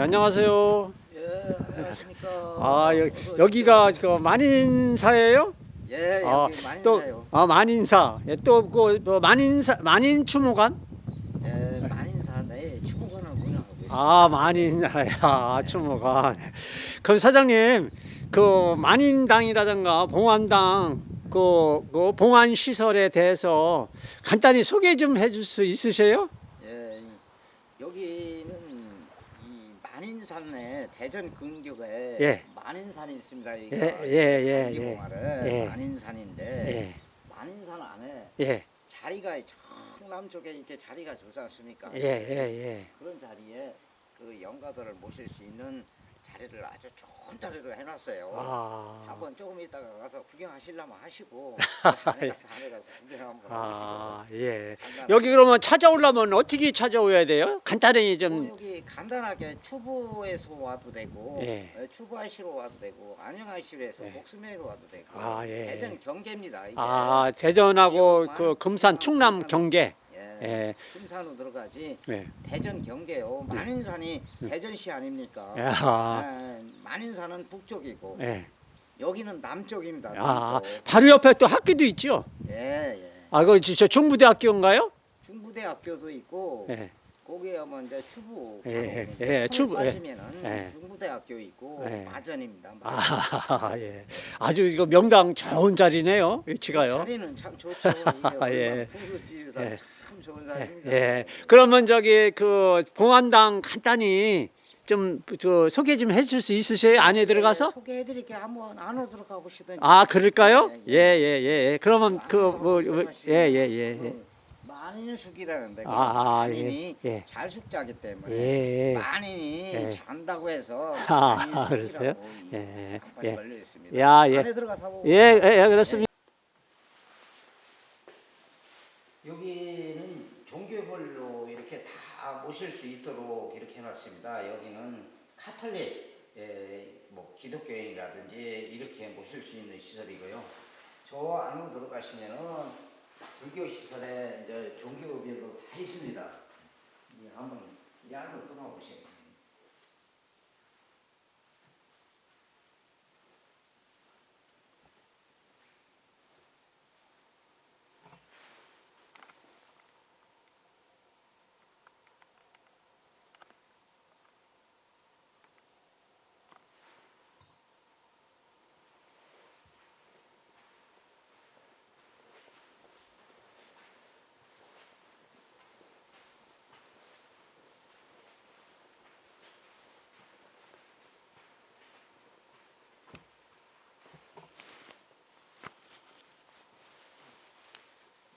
네, 안녕하세요. 예, 안녕하십니까. 아 여, 여기가 그 만인사예요? 예, 아, 여기 많이 또 사요. 아 만인사. 예, 또 그 뭐 만인사 만인 추모관? 예, 만인사 내 추모관을 운영하고 있습니다. 아 만인사야 추모관. 그럼 사장님 그 만인당이라든가 봉안당 그, 그 봉안 시설에 대해서 간단히 소개 좀 해줄 수 있으세요? 예, 여기는 이 만인산에 대전 근교에 예. 만인산이 있습니다. 예, 예, 예, 경기봉화를 예. 만인산인데 예, 만인산 안에 예, 자리가 청남쪽에 이렇게 자리가 좋지 않습니까? 예, 예, 예. 그런 자리에 그 영가들을 모실 수 있는 자리를 아주 좋은 자리로 해놨어요. 아, 한번 조금 있다가 가서 구경하시려면 하시고 안에 가서 안에 가서 구경 한번 아, 하시고 예. 간단하게. 여기 그러면 찾아오려면 어떻게 찾아오야 돼요? 간단히 어, 좀 여기 간단하게 추부에서 와도 되고 예. 예, 추부IC로 와도 되고 안영IC로에서 예. 복수메로 와도 되고 아, 예. 대전 경계입니다. 이게. 아, 대전하고 그 금산 충남 경계. 예. 예. 금산으로 들어가지 예. 대전 경계요. 만인산이 예. 대전시 아닙니까? 아, 예, 만인산은 북쪽이고 예. 여기는 남쪽입니다. 아, 남쪽. 바로 옆에 또 학교도 있죠? 예, 예. 아, 그저 중부대학교인가요? 중부대학교도 있고 예. 거기에 오면 이제 추부 예, 예, 그 추부, 예. 빠지면은 예. 중부대학교 있고 예. 마전입니다. 아, 예. 아주 이거 명당 좋은 자리네요. 위치가요. 자리는 참 좋죠. 예. 풍수지에서 예. 참 좋은 자리입니다. 예. 그러면 저기 그 봉안당 간단히 좀 저 소개 좀 해줄 수 있으세요? 안에 들어가서? 소개해드릴게 한번 안으로 들어가 보시든지. 아, 그럴까요? 예, 예, 예, 예. 예. 그러면 그 뭐 예, 예, 예. 예. 그 만인숙이라는데 그 아, 아, 만인이 예, 예. 잘 숙자기 때문에 예. 만인이 예. 잔다고 해서 아, 만인 숙이라고 그러세요? 이 예, 간판이 예. 걸려 있습니다. 야, 예. 안에 들어가서 예, 예, 예, 그렇습니다. 여기는 종교별로 이렇게 다 모실 수 있도록 이렇게 해놨습니다. 여기는 카톨릭, 예, 뭐 기독교인이라든지 이렇게 모실 수 있는 시설이고요. 저 안으로 들어가시면은 불교 시설에 이제 종교별로 다 있습니다. 이 한번 이 안으로 들어가 보세요.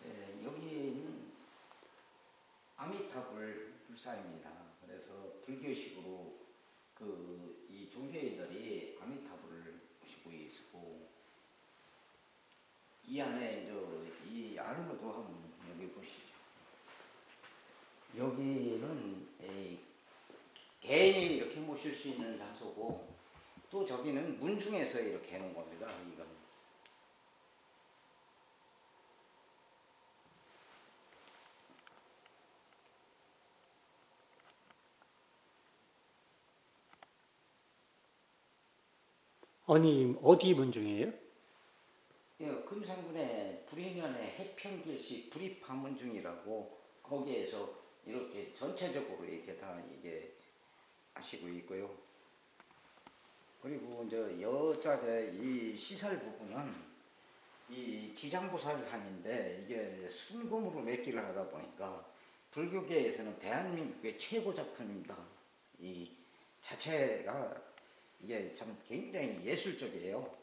네, 여기는 아미타 불 불사입니다. 그래서 불교식으로 그 이 종교인들이 아미타불을 모시고 있고 이 안에 이제 이 안으로도 한번 여기 보시죠. 여기는 이 개인이 이렇게 모실 수 있는 장소고 또 저기는 문중에서 이렇게 해놓은 겁니다. 이건. 아니 어디 문중이에요? 예, 금산군의 불인현의 해평길식 불입파문중이라고 거기에서 이렇게 전체적으로 이렇게 다 이게 하시고 있고요. 그리고 이제 여짝의 이 시설 부분은 이 기장보살산인데 이게 순금으로 맺기를 하다 보니까 불교계에서는 대한민국의 최고 작품입니다. 이 자체가 이게 참 굉장히 예술적이에요.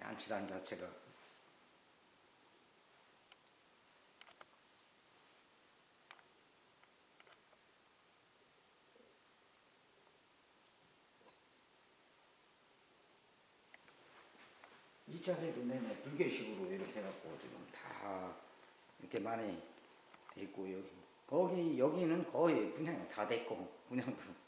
안치단 자체가. 이 자리도 내내 불교식으로 이렇게 해갖고 지금 다 이렇게 많이 돼 있고 여기 거기 여기는 거의 분양이 다 됐고 분양도